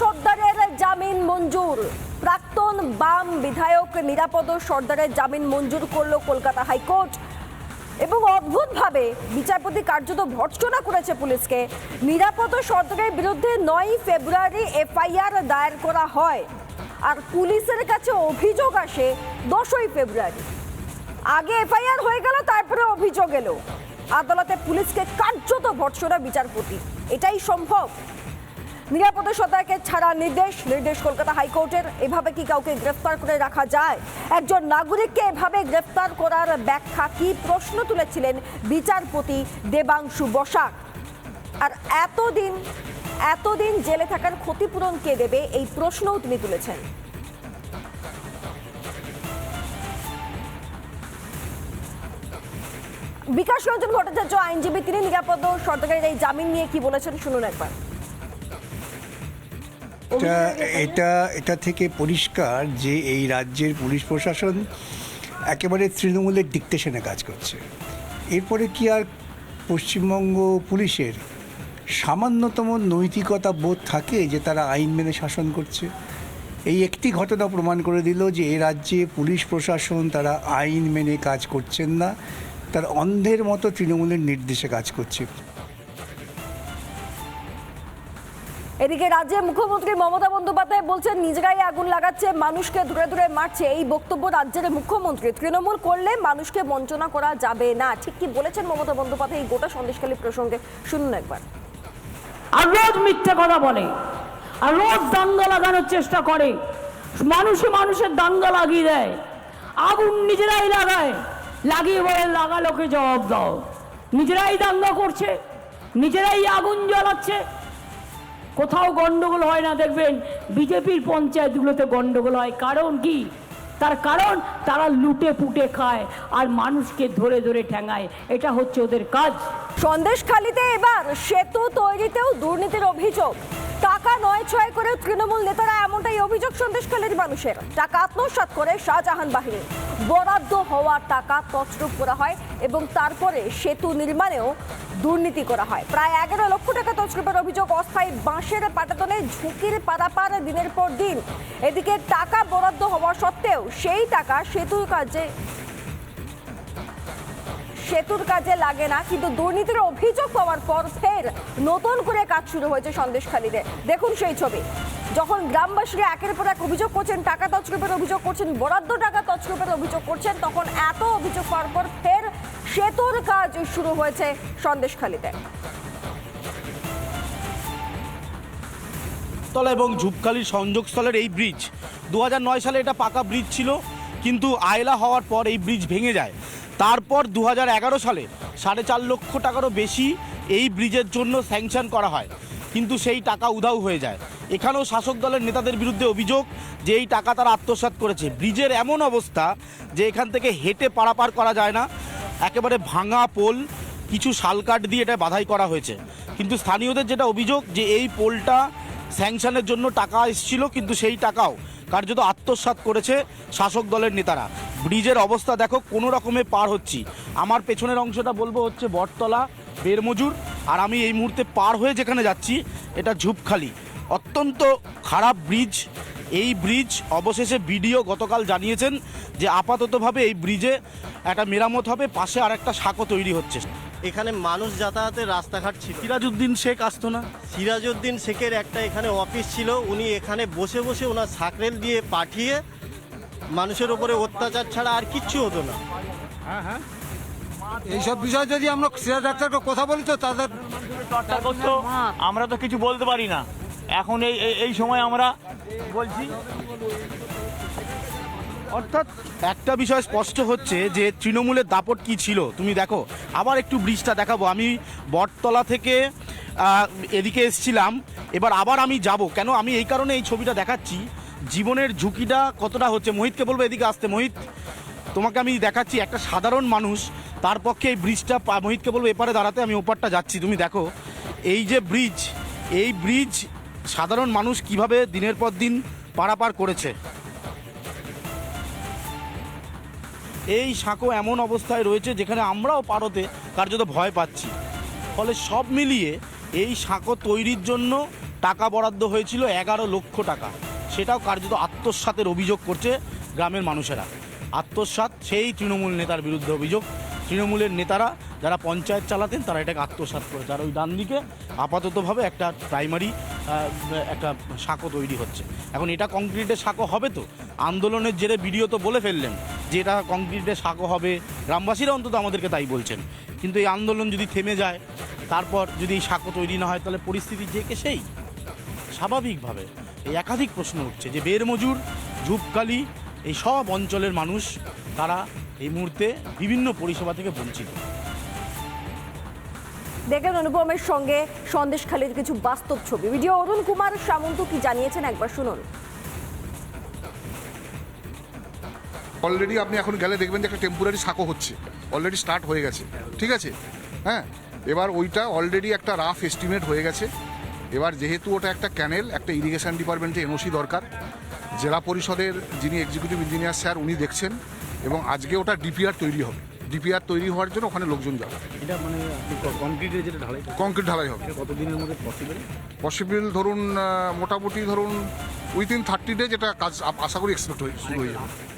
সর্দারের জামিন মঞ্জুর। প্রাক্তন বাম বিধায়ক নিরাপদ সর্দারের জামিন মঞ্জুর করল কলকাতা হাইকোর্ট এবং অদ্ভুতভাবে বিচারপতি কার্যত ভর্ৎসনা করেছে পুলিশকে। নিরাপদ সর্দারের বিরুদ্ধে নয় ফেব্রুয়ারি এফআইআর দায়ের করা হয়। আর পুলিশের কাছে অভিযোগ আসে দশই ফেব্রুয়ারি। আগে এফআইআর হয়ে গেল, তারপরে অভিযোগ এলো। আদালতে পুলিশকে কার্যত ভর্ৎসনা বিচারপতি। এটাই সম্ভব। নিরাপদ সত্তাকে ছাড়া নির্দেশ নির্দেশ কলকাতা হাইকোর্টের। এভাবে কি কাউকে গ্রেফতার করে রাখা যায়? একজন নাগরিককে এভাবে গ্রেফতার করার ব্যাখ্যা কি প্রশ্ন তুলেছিলেন বিচারপতি দেবাংশু বসাক। আর এতদিন এতদিন জেলে থাকার ক্ষতিপূরণ কে দেবে? এই প্রশ্নও তিনি তুলেছেন। বিকাশ রঞ্জন ভট্টাচার্য, আইনজীবী, তিনি নিরাপদ সরকারের এই জামিন নিয়ে কি বলেছেন শুনুন একবার। এটা এটা এটা থেকে পরিষ্কার যে এই রাজ্যের পুলিশ প্রশাসন একেবারে তৃণমূলের ডিকটেশনে কাজ করছে। এরপরে কি আর পশ্চিমবঙ্গ পুলিশের সামান্যতম নৈতিকতা বোধ থাকে যে তারা আইন মেনে শাসন করছে? এই একটি ঘটনা প্রমাণ করে দিল যে এ রাজ্যে পুলিশ প্রশাসন তারা আইন মেনে কাজ করছেন না তার অন্ধের মতো তৃণমূলের নির্দেশে কাজ করছে। এদিকে রাজ্যের মুখ্যমন্ত্রী মমতা বন্দ্যোপাধ্যায় বলছেন, নিজেরাই আগুন লাগাচ্ছে, মানুষকে দূরে দূরে মারছে। এই বক্তব্য রাজ্যের মুখ্যমন্ত্রী। তৃণমূল করলে মানুষকে বঞ্চনা করা যাবে না। ঠিক কি বলেছেন মমতা বন্দ্যোপাধ্যায় এই গোটা সন্দেশখালী প্রসঙ্গে? শুনুন একবার। আর রোজ মিথ্যে কথা বলে, আর রোজ দাঙ্গা লাগানোর চেষ্টা করে। মানুষে মানুষের দাঙ্গা লাগিয়ে দেয়। আগুন নিজেরাই লাগায়। লাগিয়ে বলে লাগালোকে জবাব দাও। নিজেরাই দাঙ্গা করছে, নিজেরাই আগুন জ্বালাচ্ছে। কোথাও গণ্ডগোল হয় না, দেখবেন বিজেপির পঞ্চায়েতগুলোতে গণ্ডগোল হয়। কারণ কি? তার কারণ তারা লুটে পুটে খায় আর মানুষকে ধরে ধরে ঠেঙায় এটা হচ্ছে ওদের কাজ। সন্দেশখালিতে এবার সেতু তৈরিতেও দুর্নীতির অভিযোগ। টাকা নয় ছয় করে তৃণমূল নেতারা এমনটাই অভিযোগ সন্দেশখালীর মানুষের। টাকা আত্মসাৎ করে শাহজাহান বাহিনী। বরাদ্দ হওয়া টাকা তছরূপ করা হয় এবং তারপরে সেতু নির্মাণেও দুর্নীতি করা হয়। প্রায় এগারো লক্ষ টাকা তছরূপের অভিযোগ অস্থায়ী বাঁশের পাটাতনে ঝুঁকির পারাপার দিনের পর দিন। এদিকে টাকা বরাদ্দ হওয়া সত্ত্বেও সেই টাকা সেতুর কাজে সেতুর কাজে লাগে না, কিন্তু দুর্নীতির অভিযোগ পাওয়ার পর ফের নতুন করে কাজ শুরু হয়েছে সন্দেশখালীতে। দেখুন সেই ছবি। যখন গ্রামবাসীরা একের পর এক অভিযোগ করছেন, টাকা তছরূপের অভিযোগ করছেন, বরাদ্দ টাকা তছরূপের অভিযোগ করছেন, তখন এত অভিযোগ পাওয়ার পর ফের সেতুর কাজ শুরু হয়েছে সন্দেশখালীতে। তলা এবং ঝুপখালির সংযোগস্থলের এই ব্রিজ। দু সালে এটা পাকা ব্রিজ ছিল, কিন্তু আয়লা হওয়ার পর এই ব্রিজ ভেঙে যায়। তারপর দু হাজার এগারো সালে সাড়ে চার লক্ষ টাকারও বেশি এই ব্রিজের জন্য স্যাংশন করা হয়। কিন্তু সেই টাকা উধাও হয়ে যায়। এখানেও শাসক দলের নেতাদের বিরুদ্ধে অভিযোগ যে এই টাকা তারা আত্মসাৎ করেছে। ব্রিজের এমন অবস্থা যে এখান থেকে হেঁটে পারাপার করা যায় না। একেবারে ভাঙা পোল, কিছু শালকাঠ দিয়ে এটা বাধাই করা হয়েছে। কিন্তু স্থানীয়দের যেটা অভিযোগ যে এই পোলটা স্যাংশনের জন্য টাকা এসেছিল, কিন্তু সেই টাকাও কার্যত আত্মসাৎ করেছে শাসক দলের নেতারা। ব্রিজের অবস্থা দেখো কোনো রকমে পার হচ্ছি। আমার পেছনের অংশটা বলব হচ্ছে বটতলা বেরমজুর আর আমি এই মুহূর্তে পার হয়ে যেখানে যাচ্ছি এটা ঝুপখালি। অত্যন্ত খারাপ ব্রিজ। এই ব্রিজ অবশেষে বিডিও গতকাল জানিয়েছেন যে আপাততভাবে এই ব্রিজে একটা মেরামত হবে পাশে আর একটা সাঁকো তৈরি হচ্ছে। এখানে মানুষ যাতায়াতের রাস্তাঘাট ছিল। সিরাজউদ্দিন শেখ আসতো না? সিরাজউদ্দিন শেখের একটা এখানে অফিস ছিল। উনি এখানে বসে বসে ওনার সাকরেল দিয়ে পাঠিয়ে মানুষের ওপরে অত্যাচার ছাড়া আর কিচ্ছু হতো না। এইসব বিষয়ে যদি আমরা সিরাজ ডাক্তারকে কথা বলি তো তাদের আমরা তো কিছু বলতে পারি না। এখন এই এই- এই সময় আমরা বলছি। অর্থাৎ একটা বিষয় স্পষ্ট হচ্ছে যে তৃণমূলের দাপট কি ছিল? তুমি দেখো আবার একটু ব্রিজটা দেখাবো। আমি বটতলা থেকে এদিকে এসছিলাম। এবার আবার আমি যাব। কেন? আমি এই কারণে এই ছবিটা দেখাচ্ছি। জীবনের ঝুঁকিটা কতটা হচ্ছে? মোহিতকে বলব এদিকে আসতে। মোহিত, তোমাকে আমি দেখাচ্ছি একটা সাধারণ মানুষ, তার পক্ষে এই ব্রিজটা মোহিতকে বলব এপারে দাঁড়াতে, আমি ওপারটা যাচ্ছি। তুমি দেখো, এই যে ব্রিজ এই ব্রিজ সাধারণ মানুষ কীভাবে দিনের পর দিন পারাপার করেছে? এই সাঁকো এমন অবস্থায় রয়েছে যেখানে আমরাও পারতে কার্যত ভয় পাচ্ছি। ফলে সব মিলিয়ে এই সাঁকো তৈরির জন্য টাকা বরাদ্দ হয়েছিল এগারো লক্ষ টাকা। সেটাও কার্যত আত্মসাতের অভিযোগ করছে গ্রামের মানুষেরা। আত্মসাৎ সেই তৃণমূল নেতার বিরুদ্ধে অভিযোগ। তৃণমূলের নেতারা যারা পঞ্চায়েত চালাতেন, তারা এটাকে আত্মসাৎ করেছে আর ওই ডান দিকে আপাততভাবে একটা প্রাইমারি একটা সাঁকো তৈরি হচ্ছে। এখন এটা কংক্রিটের সাঁকো হবে তো? আন্দোলনের জেরে ভিডিও তো বলে ফেললেন যে এটা কংক্রিটের সাঁকো হবে। গ্রামবাসীরা অন্তত আমাদেরকে তাই বলছেন। কিন্তু এই আন্দোলন যদি থেমে যায়, তারপর যদি এই সাঁকো তৈরি না হয়, তাহলে পরিস্থিতি যে কে সেই? স্বাভাবিকভাবে। এই একাধিক প্রশ্ন উঠছে যে বের মজুর ঝুপকালি এই সব অঞ্চলের মানুষ তারা এই মুহূর্তে বিভিন্ন পরিষেবা থেকে বঞ্চিত। দেখলেন অনুপমের সঙ্গে সন্দেশখালীর কিছু বাস্তব ছবি। ভিডিও অরুণ কুমার সামন্ত কি জানিয়েছেন একবার শুনুন। অলরেডি আপনি এখন গেলে দেখবেন যে একটা টেম্পোরারি সাঁকো হচ্ছে। অলরেডি স্টার্ট হয়ে গেছে। ঠিক আছে? হ্যাঁ? এবার ওইটা অলরেডি একটা রাফ এস্টিমেট হয়ে গেছে। এবার যেহেতু ওটা একটা ক্যানেল একটা ইরিগেশন ডিপার্টমেন্টে এনওসি দরকার। জেলা পরিষদের যিনি এক্সিকিউটিভ ইঞ্জিনিয়ার স্যার উনি দেখছেন এবং আজকে ওটা ডিপিআর তৈরি হবে। ডিপিআর তৈরি হওয়ার জন্য ওখানে লোকজন যাবে। এটা মানে কংক্রিটের যেটা ঢালাই কংক্রিট ঢালাই হবে। কতদিনের মধ্যে পসিবল পসিবল ধরুন মোটামুটি ধরুন উইদিন থার্টি ডে যেটা কাজ আশা করি এক্সপেক্ট হয়ে শুরু হয়ে যাবে।